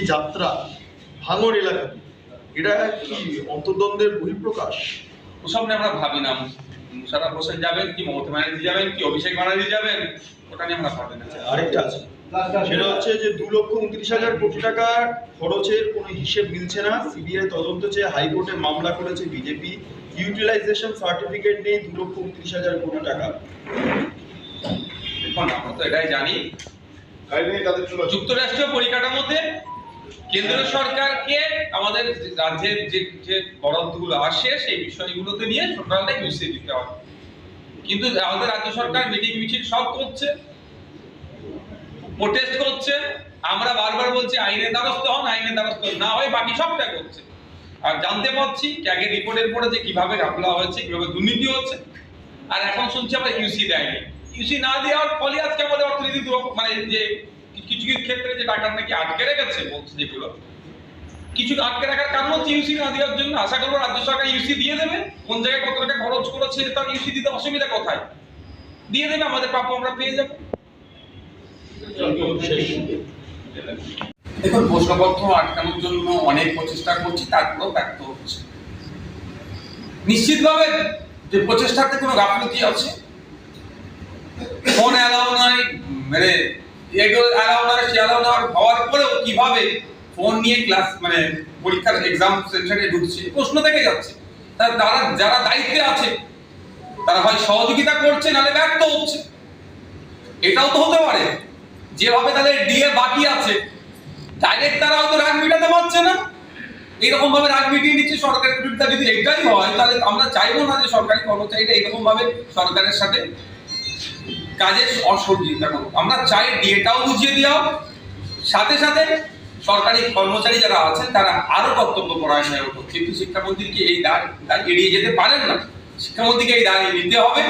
এই যাত্রা ভাঙড় এলাকা। এটা কি অন্তর্দ্বন্দ্বের বহিঃপ্রকাশ? ওসব নিয়ে আমরা ভাবি না। মুশারফ হোসেন যাবেন কি মমতা ব্যানার্জি যাবেন কি অভিষেক ব্যানার্জি যাবেন ওটা নিয়ে আমরা ভাবি না। আরেকটা আছে। সেটা হচ্ছে যে দু লক্ষ উনত্রিশ হাজার কোটি টাকা খরচের কোনো হিসেব মিলছে না। সিবিআই তদন্ত চেয়ে হাইকোর্টে মামলা করেছে বিজেপি। ইউটিলাইজেশন সার্টিফিকেট নেই দু লক্ষ উনত্রিশ হাজার কোটি টাকা। দেখুন আমরা তো এটাই জানি। যুক্তরাষ্ট্রীয় পরিকাঠামোতে কেন্দ্র সরকারকে আমাদের রাজ্যের যে যে বরাদ্দগুলো আসে, সেই বিষয়গুলোতে নিয়ে টোটালটাই মিশিয়ে দিতে হবে। কিন্তু আমাদের রাজ্য সরকার মিটিং মিছিল সব করছে প্রোটেস্ট করছে, আমরা বারবার বলছি আইনের দ্বারস্থ হন, আইনের দ্বারস্থ না হয় বাকি সবটা করছে। আর জানতে পারছি ক্যাগের রিপোর্টের পরে যে কীভাবে ঘাপলা হয়েছে, কীভাবে দুর্নীতি হচ্ছে, আর এখন শুনছি আমরা ইউসি দেয়নি। ইউসি না দেওয়ার ফলে আজকে আমাদের অর্থনীতি মানে যে কিছু কিছু ক্ষেত্রে যে টাকা নাকি আটকে রেখেছে বলছে যেগুলো, কিছু আটকে রাখার কারণ হচ্ছে ইউসি না দেওয়ার জন্য আশা করব রাজ্য সরকার ইউসি দিয়ে দেবে। কোন জায়গায় কত টাকা খরচ করেছে তার ইউসি দিতে অসুবিধা কোথায়? দিয়ে দেবে, আমাদের প্রাপ্য আমরা পেয়ে যাব। দেখুন, প্রশ্নপত্র আটকানোর জন্য অনেক প্রচেষ্টা করছি, তারপরেও ব্যর্থ হচ্ছে। নিশ্চিতভাবে যে প্রচেষ্টাতে কোনো গাফলতি আছে? ফোন অ্যালাউ নয় মানে এগুলো অ্যালাউ সে অ্যালাউ নয় হওয়ার পরেও কীভাবে ফোন নিয়ে ক্লাস মানে পরীক্ষার এক্সাম সেন্টারে ঢুকছে, প্রশ্ন থেকে যাচ্ছে। তার যারা দায়িত্বে আছে, তারা হয় সহযোগিতা করছে, নাহলে ব্যর্থ হচ্ছে। এটাও তো হতে পারে। যেভাবে তাদের ডিএ বাকি আছে ডাইরেক্ট তারা হয়তো রাগ মিটাতে পারছে না। এইরকম ভাবে রাগ মিটিয়ে নিচ্ছে সরকারের বিরুদ্ধে, যদি এটাই হয়, তাহলে আমরা চাইব না যে সরকারি কর্মচারীরা এরকম ভাবে সরকারের সাথে কাজের অসহযোগিতা করুক আমরা চাই ডিএটাও বুঝিয়ে দেওয়া সাথে সাথে সরকারি কর্মচারী যারা আছেন, তারা আরও কর্তব্য পরায়ণ হয়ে উঠুক। কিন্তু শিক্ষামন্ত্রীকে এই দায় এড়িয়ে যেতে পারেন না। শিক্ষামন্ত্রীকে এই দায় নিতে হবে।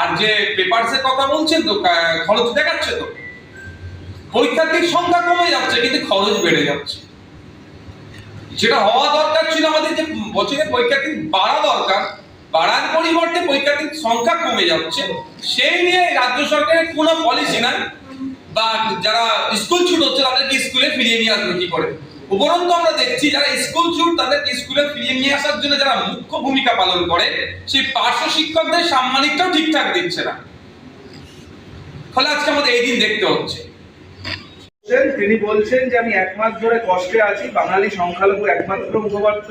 আর যে পেপারসের কথা বলছেন তো খরচ দেখাচ্ছে তো। পরীক্ষার্থীর সংখ্যা কমে যাচ্ছে, কিন্তু খরচ বেড়ে যাচ্ছে। যেটা হওয়া দরকার ছিল আমাদের যে বছরে পরীক্ষার্থী বাড়া দরকার বাড়ার পরিবর্তে পরীক্ষার্থীর সংখ্যা কমে যাচ্ছে। সেই নিয়ে রাজ্য সরকারের কোনো পলিসি নাই। বা যারা স্কুল ছুট হচ্ছে, তাদেরকে স্কুলে ফিরিয়ে নিয়ে আসবে কি করে? উপরন্তু আমরা দেখছি যারা স্কুল ছুট, তাদেরকে স্কুলে ফিরিয়ে নিয়ে আসার জন্য যারা মুখ্য ভূমিকা পালন করে, সেই পার্শ্ব শিক্ষকদের সাম্মানিকটাও ঠিকঠাক দিচ্ছে না। ফলে আজকে আমাদের এই দিন দেখতে হচ্ছে। তিনি বলছেন যে আমি এক মাস ধরে কষ্টে আছি বাঙালি সংখ্যালঘু একমাত্র মুখপাত্র।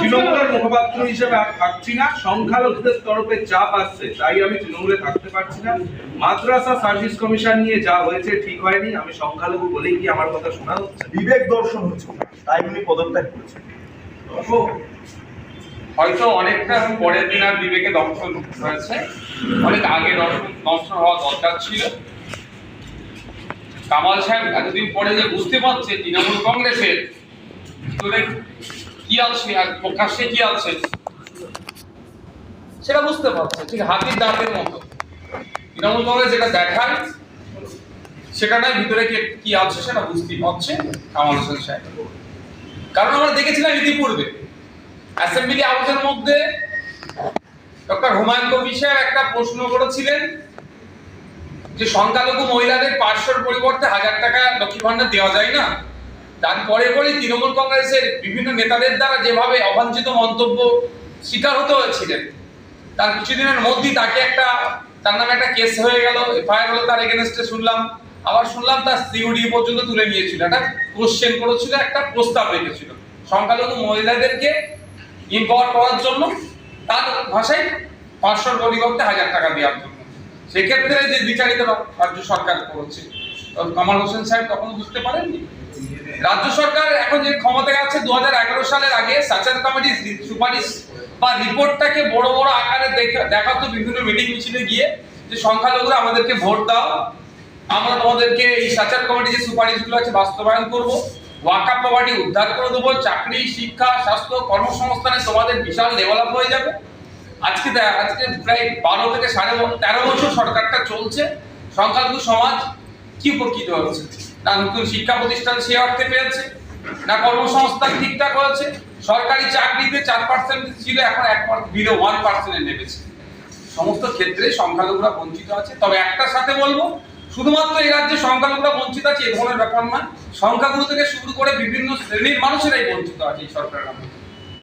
তৃণমূলের মুখপাত্র হিসেবে আর থাকছি না। সংখ্যালঘুদের তরফে চাপ আসছে তাই আমি তৃণমূলে থাকতে পারছি না। মাদ্রাসা সার্ভিস কমিশন নিয়ে যা হয়েছে ঠিক হয়নি আমি সংখ্যালঘু বলেই কি আমার কথা শোনা হচ্ছে? বিবেক দর্শন হচ্ছে তাই উনি পদত্যাগ করেছেন। হয়তো অনেকটা পরের দিন আর বিবেকে দংশন হয়েছে। অনেক আগে দংশন দংশন হওয়া দরকার ছিল। কামাল সাহেব এতদিন পরে যে বুঝতে পারছে তৃণমূল কংগ্রেসের ভিতরে কি আছে আর প্রকাশ্যে কি আছে? সেটা বুঝতে পারছে, ঠিক হাতির দাঁতের মতো। তৃণমূল কংগ্রেস যেটা দেখায়, সেটা ভিতরে কি আছে সেটা বুঝতেই পারছে কামাল হোসেন সাহেব। কারণ আমরা দেখেছিলাম ইতিপূর্বে, অ্যাসেম্বলি হাউসের মধ্যে ডক্টর হুমায়ুন কবির সাহেব একটা প্রশ্ন করেছিলেন যে সংখ্যালঘু মহিলাদের পাঁচশোর পরিবর্তে হাজার টাকা লক্ষ্মী ভান্ডার দেওয়া যায় না। তারপরে পরে তৃণমূল কংগ্রেসের বিভিন্ন নেতাদের দ্বারা যেভাবে অবাঞ্ছিত মন্তব্য শিকার হতে হয়েছিলেন, তার কিছুদিনের মধ্যেই তাকে একটা, তার নামে একটা কেস হয়ে গেল, এফআইআর হলো তার এগেনস্টে শুনলাম। আবার শুনলাম তার সিউডি পর্যন্ত তুলে নিয়েছিল, একটা কোশ্চেন করেছিল, একটা প্রস্তাব রেখেছিল। সংখ্যালঘু মহিলাদেরকে ইম্পাওয়ার করার জন্য তার ভাষায় পাঁচশোর পরিবর্তে হাজার টাকা দেওয়ার জন্য। সেক্ষেত্রে যে বিচারিত রাজ্য সরকার করছে কামাল হোসেন সাহেব তখন বুঝতে পারেননি। রাজ্য সরকার এখন যে ক্ষমতায় আছে দু হাজার এগারো সালের আগে সাচার কমিটির সুপারিশ বা রিপোর্টটাকে বড় বড় আকারে দেখাতো বিভিন্ন মিটিং মিছিলে গিয়ে যে সংখ্যালঘুরা আমাদেরকে ভোট দাও, আমরা তোমাদেরকে এই সাচার কমিটি যে সুপারিশগুলো আছে বাস্তবায়ন করব, ওয়াকা প্রপার্টি উদ্ধার করে দেবো, চাকরি, শিক্ষা, স্বাস্থ্য, কর্মসংস্থানে তোমাদের বিশাল ডেভেলপ হয়ে যাবে। আজকে আজকে প্রায় বারো থেকে সাড়ে তেরো বছর সরকারটা চলছে। সংখ্যালঘু সমাজ কি উপকৃত হচ্ছে? না নতুন শিক্ষা প্রতিষ্ঠান সে অর্থে পেয়েছে, না কর্মসংস্থান ঠিকঠাক হয়েছে, সরকারি চাকরিতে চার পার্সেন্ট ছিল, এখন এক বিলো ওয়ান পার্সেন্টে নেমেছে। সমস্ত ক্ষেত্রে সংখ্যালঘুরা বঞ্চিত আছে। তবে একটার সাথে বলব, শুধুমাত্র এই রাজ্যে সংখ্যালঘুরা বঞ্চিত আছে, এ ধরনের ব্যাপার না সংখ্যাগুরু থেকে শুরু করে বিভিন্ন শ্রেণির মানুষেরাই বঞ্চিত আছে এই সরকারের